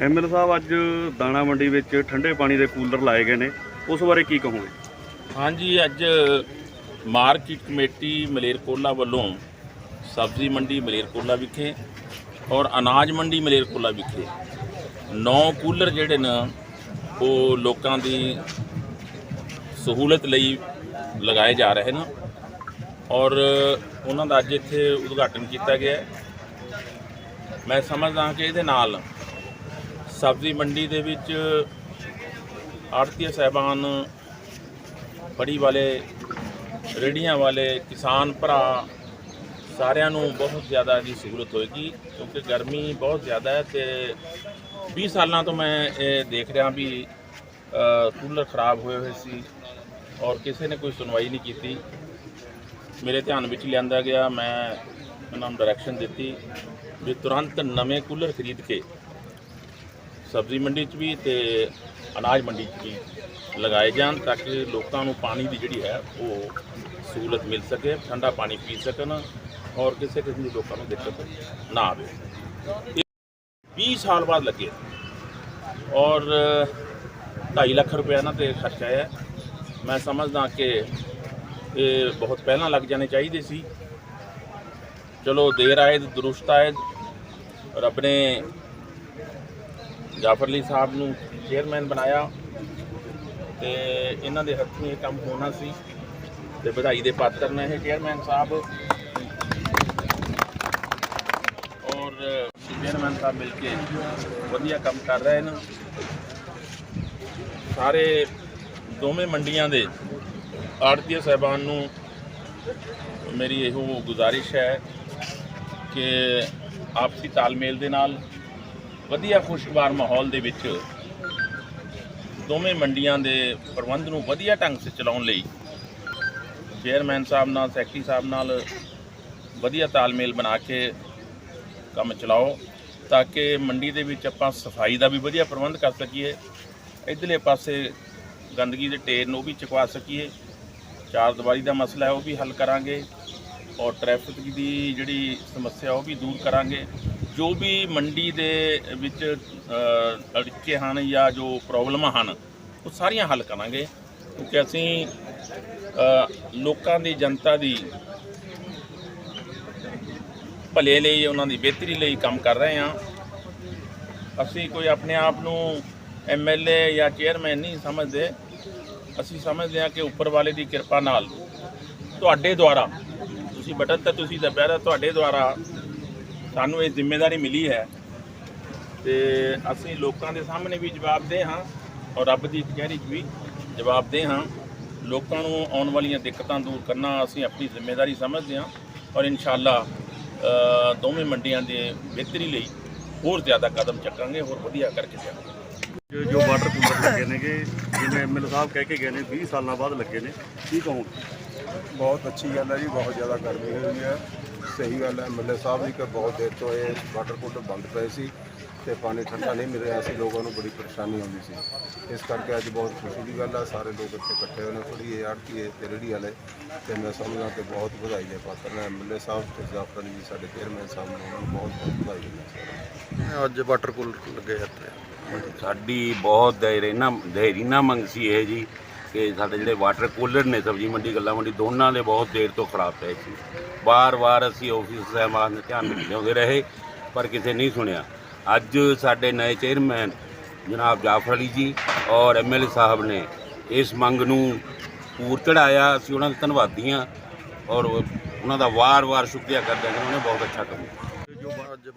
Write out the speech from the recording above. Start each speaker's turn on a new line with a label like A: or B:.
A: ML ਸਾਹਿਬ, ਅੱਜ ਦਾਣਾ ਮੰਡੀ ਵਿੱਚ ਠੰਡੇ ਪਾਣੀ ਦੇ ਕੂਲਰ ਲਾਏ ਗਏ ਨੇ। ਉਸ ਬਾਰੇ ਕੀ ਕਹੋਗੇ?
B: ਹਾਂਜੀ, ਅੱਜ ਮਾਰਕੀਟ ਕਮੇਟੀ ਮਲੇਰਕੋਲਾ ਵੱਲੋਂ ਸਬਜ਼ੀ ਮੰਡੀ ਮਲੇਰਕੋਲਾ ਵਿਖੇ ਔਰ ਅਨਾਜ ਮੰਡੀ ਮਲੇਰਕੋਲਾ ਵਿਖੇ ਨੌ ਕੂਲਰ ਜਿਹੜੇ ਨੇ, ਉਹ ਲੋਕਾਂ ਦੀ ਸਹੂਲਤ ਲਈ ਲਗਾਏ ਜਾ ਰਹੇ ਨੇ ਔਰ ਉਹਨਾਂ ਦਾ ਅੱਜ ਇੱਥੇ ਉਦਘਾਟਨ ਕੀਤਾ ਗਿਆ ਮੈਂ ਸਮਝਦਾ ਕਿ ਇਹਦੇ ਨਾਲ ਸਬਜ਼ੀ ਮੰਡੀ ਦੇ ਵਿੱਚ ਆੜਤੀਆ ਸਾਹਿਬਾਨ ਬੜੀ ਵਾਲੇ ਰੇੜੀਆਂ ਵਾਲੇ, ਕਿਸਾਨ ਭਰਾ ਸਾਰਿਆਂ ਨੂੰ ਬਹੁਤ ਜ਼ਿਆਦਾ ਦੀ ਸਹੂਲਤ ਹੋਏਗੀ ਕਿਉਂਕਿ ਗਰਮੀ ਬਹੁਤ ਜ਼ਿਆਦਾ ਹੈ ਤੇ 20 ਸਾਲਾਂ ਤੋਂ ਮੈਂ ਇਹ ਦੇਖ ਰਿਹਾ ਵੀ ਕੂਲਰ ਖਰਾਬ ਹੋਏ ਹੋਏ ਸੀ। ਔਰ ਕਿਸੇ ਨੇ ਕੋਈ ਸੁਣਵਾਈ ਨਹੀਂ ਕੀਤੀ। ਮੇਰੇ ਧਿਆਨ ਵਿੱਚ ਲਿਆਂਦਾ ਗਿਆ, ਮੈਂ ਉਹਨਾਂ ਨੂੰ ਡਾਇਰੈਕਸ਼ਨ ਦਿੱਤੀ ਵੀ ਤੁਰੰਤ ਨਵੇਂ ਕੂਲਰ ਖਰੀਦ ਕੇ ਸਬਜ਼ੀ ਮੰਡੀ 'ਚ ਵੀ ਤੇ ਅਨਾਜ ਮੰਡੀ 'ਚ ਵੀ ਲਗਾਏ ਜਾਣ ਤਾਂ ਕਿ ਲੋਕਾਂ ਨੂੰ ਪਾਣੀ ਦੀ ਜਿਹੜੀ ਹੈ ਉਹ ਸਹੂਲਤ ਮਿਲ ਸਕੇ, ਠੰਡਾ ਪਾਣੀ ਪੀ ਸਕਣ ਔਰ ਕਿਸੇ ਕਿਸਮ ਦੀ ਲੋਕਾਂ ਨੂੰ ਦਿੱਕਤ ਨਾ ਆਵੇ। ਇਹ 20 ਸਾਲ ਬਾਅਦ ਲੱਗੇ ਔਰ 2.5 ਲੱਖ ਰੁਪਏ ਇਹਨਾਂ ਤੇ ਖਰਚਾ ਹੈ ਮੈਂ ਸਮਝਦਾ ਕਿ ਇਹ ਬਹੁਤ ਪਹਿਲਾਂ ਲੱਗ ਜਾਣੇ ਚਾਹੀਦੇ ਸੀ। ਚਲੋ, ਦੇਰ ਆਏ, ਦਰੁਸਤ ਆਏ। ਰੱਬ ਨੇ ਜਾਫਰ ਅਲੀ ਸਾਹਿਬ ਨੂੰ ਚੇਅਰਮੈਨ ਬਣਾਇਆ ਤੇ ਇਹਨਾਂ ਦੇ ਹੱਥੋਂ ਇਹ ਕੰਮ ਹੋਣਾ ਸੀ ਤੇ ਵਧਾਈ ਦੇ ਪਾਤਰ ਨੇ ਇਹ ਚੇਅਰਮੈਨ ਸਾਹਿਬ। ਔਰ ਚੇਅਰਮੈਨ ਸਾਹਿਬ ਮਿਲ ਕੇ ਵਧੀਆ ਕੰਮ ਕਰ ਰਹੇ ਨੇ। ਸਾਰੇ ਦੋਵੇਂ ਮੰਡੀਆਂ ਦੇ ਆੜਤੀਆ ਸਾਹਿਬਾਨ ਨੂੰ ਮੇਰੀ ਇਹੋ ਗੁਜ਼ਾਰਿਸ਼ ਹੈ ਕਿ ਆਪਸੀ ਤਾਲਮੇਲ ਦੇ ਨਾਲ ਵਧੀਆ ਖੁਸ਼ਗਵਾਰ ਮਾਹੌਲ ਦੇ ਵਿੱਚ ਦੋਵੇਂ ਮੰਡੀਆਂ ਦੇ ਪ੍ਰਬੰਧ ਨੂੰ ਵਧੀਆ ਢੰਗ ਸੇ ਚਲਾਉਣ ਲਈ ਚੇਅਰਮੈਨ ਸਾਹਿਬ ਨਾਲ, ਸੈਕਟਰੀ ਸਾਹਿਬ ਨਾਲ ਵਧੀਆ ਤਾਲਮੇਲ ਬਣਾ ਕੇ ਕੰਮ ਚਲਾਓ ਤਾਂ ਕਿ ਮੰਡੀ ਦੇ ਵਿੱਚ ਆਪਾਂ ਸਫ਼ਾਈ ਦਾ ਵੀ ਵਧੀਆ ਪ੍ਰਬੰਧ ਕਰ ਸਕੀਏ। ਇਧਰਲੇ ਪਾਸੇ ਗੰਦਗੀ ਦੇ ਢੇਰ ਨੂੰ ਵੀ ਚੁਕਵਾ ਸਕੀਏ। ਚਾਰ ਦੀਵਾਰੀ ਦਾ ਮਸਲਾ ਹੈ ਉਹ ਵੀ ਹੱਲ ਕਰਾਂਗੇ ਔਰ ਟ੍ਰੈਫਿਕ ਦੀ ਜਿਹੜੀ ਸਮੱਸਿਆ ਉਹ ਵੀ ਦੂਰ ਕਰਾਂਗੇ। ਜੋ ਵੀ ਮੰਡੀ ਦੇ ਵਿੱਚ ਅ, ਅੜਿੱਕੇ ਹਨ ਜਾਂ ਜੋ ਪ੍ਰੋਬਲਮਾਂ ਹਨ ਉਹ ਸਾਰੀਆਂ ਹੱਲ ਕਰਾਂਗੇ। ਕਿਉਂਕਿ ਅਸੀਂ ਲੋਕਾਂ ਦੀ ਜਨਤਾ ਦੀ ਭਲੇ ਲਈ ਉਹਨਾਂ ਦੀ ਬਿਹਤਰੀ ਲਈ ਕੰਮ ਕਰ ਰਹੇ ਹਾਂ। ਅਸੀਂ ਕੋਈ ਆਪਣੇ ਆਪ ਨੂੰ ਐਮਐਲਏ ਜਾਂ ਚੇਅਰਮੈਨ ਨਹੀਂ ਸਮਝਦੇ, ਅਸੀਂ ਸਮਝਦੇ ਹਾਂ ਕਿ ਉੱਪਰ ਵਾਲੇ ਦੀ ਕਿਰਪਾ ਨਾਲ। ਤੁਹਾਡੇ ਦੁਆਰਾ, ਤੁਸੀਂ ਬਟਨ ਤਾਂ ਤੁਸੀਂ ਦੱਬਿਆ ਤਾਂ ਤੁਹਾਡੇ ਦੁਆਰਾ ਸਾਨੂੰ ਇਹ ਜ਼ਿੰਮੇਵਾਰੀ ਮਿਲੀ ਹੈ। ਤੇ ਅਸੀਂ ਲੋਕਾਂ ਦੇ ਸਾਹਮਣੇ ਵੀ ਜਵਾਬ ਜਵਾਬਦੇਹ ਹਾਂ ਔਰ ਰੱਬ ਦੀ ਕਚਹਿਰੀ 'ਚ ਵੀ ਜਵਾਬਦੇਹ ਹਾਂ। ਲੋਕਾਂ ਨੂੰ ਆਉਣ ਵਾਲੀਆਂ ਦਿੱਕਤਾਂ ਦੂਰ ਕਰਨਾ ਅਸੀਂ ਆਪਣੀ ਜ਼ਿੰਮੇਵਾਰੀ ਸਮਝਦੇ ਹਾਂ ਔਰ ਇਨਸ਼ਾਅੱਲਾ ਦੋਵੇਂ ਮੰਡੀਆਂ ਦੇ ਬਿਹਤਰੀ ਲਈ ਹੋਰ ਜ਼ਿਆਦਾ ਕਦਮ ਚੱਕਾਂਗੇ, ਹੋਰ ਵਧੀਆ ਕਰਕੇ ਜਾਵਾਂਗੇ
A: ਜੋ ਜੋ ਵਾਟਰ ਕੂਲਰ ਲੱਗੇ ਨੇਗੇ ਜਿਵੇਂ ਐਮਐਲ ਸਾਹਿਬ ਕਹਿ ਕੇ ਗਏ ਨੇ 20 ਸਾਲਾਂ ਬਾਅਦ ਲੱਗੇ ਨੇ ਕੀ ਕਹੋਗੇ?
C: ਬਹੁਤ ਅੱਛੀ ਗੱਲ ਹੈ ਜੀ ਬਹੁਤ ਜ਼ਿਆਦਾ ਗਰਮੀ ਹੋਈ ਹੈ। ਸਹੀ ਗੱਲ ਹੈ ਮੱਲੇ ਸਾਹਿਬ ਦੀ ਕਿ ਬਹੁਤ ਦੇਰ ਤੋਂ ਇਹ ਵਾਟਰ ਕੂਲਰ ਬੰਦ ਪਏ ਸੀ ਤੇ ਪਾਣੀ ਠੰਡਾ ਨਹੀਂ ਮਿਲ ਰਿਹਾ ਸੀ ਲੋਕਾਂ ਨੂੰ ਬੜੀ ਪਰੇਸ਼ਾਨੀ ਆਉਂਦੀ ਸੀ। ਇਸ ਕਰਕੇ ਅੱਜ ਬਹੁਤ ਖੁਸ਼ੀ ਦੀ ਗੱਲ ਹੈ ਸਾਰੇ ਲੋਕ ਇੱਥੇ ਇਕੱਠੇ ਹੋਏ ਨੇ ਥੋੜੀ ਇਹ ਆੜਤੀ ਤੇ ਰੇਹੜੀ ਵਾਲੇ ਤੇ ਮੈਂ ਸਮਝਦਾ ਕਿ ਬਹੁਤ ਵਧਾਈ ਦੇ ਪਾਤਰ ਨੇ ਐਮਐਲਏ ਸਾਹਿਬ ਤੇ ਜਾਫਰ ਜੀ ਸਾਡੇ ਚੇਅਰਮੈਨ ਸਾਹਿਬ ਨੇ ਉਹਨਾਂ ਨੂੰ ਬਹੁਤ ਬਹੁਤ ਵਧਾਈ ਦਿੰਦਾ
D: ਅੱਜ ਵਾਟਰ ਕੂਲਰ ਲੱਗੇ ਇੱਥੇ।
E: ਸਾਡੀ ਬਹੁਤ ਦਹਿਰੀਨਾ ਦੇਰੀਨਾ ਮੰਗ ਸੀ ਇਹ ਜੀ ਕਿ ਸਾਡੇ ਜਿਹੜੇ ਵਾਟਰ ਕੂਲਰ ਨੇ, ਸਬਜ਼ੀ ਮੰਡੀ, ਗੱਲਾਂ ਮੰਡੀ, ਦੋਨਾਂ ਦੇ ਬਹੁਤ ਦੇਰ ਤੋਂ ਖਰਾਬ ਪਏ ਸੀ। ਵਾਰ-ਵਾਰ ਅਸੀਂ ਆਫਿਸ ਸਾਹਿਬਾਨ ਦੇ ਧਿਆਨ ਵਿੱਚ ਲਿਆਉਂਦੇ ਰਹੇ, ਪਰ ਕਿਸੇ ਨਹੀਂ ਸੁਣਿਆ। ਅੱਜ ਸਾਡੇ ਨਏ ਚੇਅਰਮੈਨ ਜਨਾਬ ਜਾਫਰ ਅਲੀ ਜੀ ਔਰ ਐਮਐਲਏ ਸਾਹਿਬ ਨੇ ਇਸ ਮੰਗ ਨੂੰ ਪੂਰ ਚੜਾਇਆ ਅਸੀਂ ਉਹਨਾਂ ਦੇ ਧੰਨਵਾਦੀ ਹਾਂ ਔਰ ਉਹਨਾਂ ਦਾ ਵਾਰ-ਵਾਰ ਸ਼ੁਕਰੀਆ ਕਰਦੇ ਹਾਂ ਕਿ ਉਹਨਾਂ ਨੇ ਬਹੁਤ ਅੱਛਾ ਕੰਮ ਕੀਤਾ।
D: ਜੋ ਅੱਜ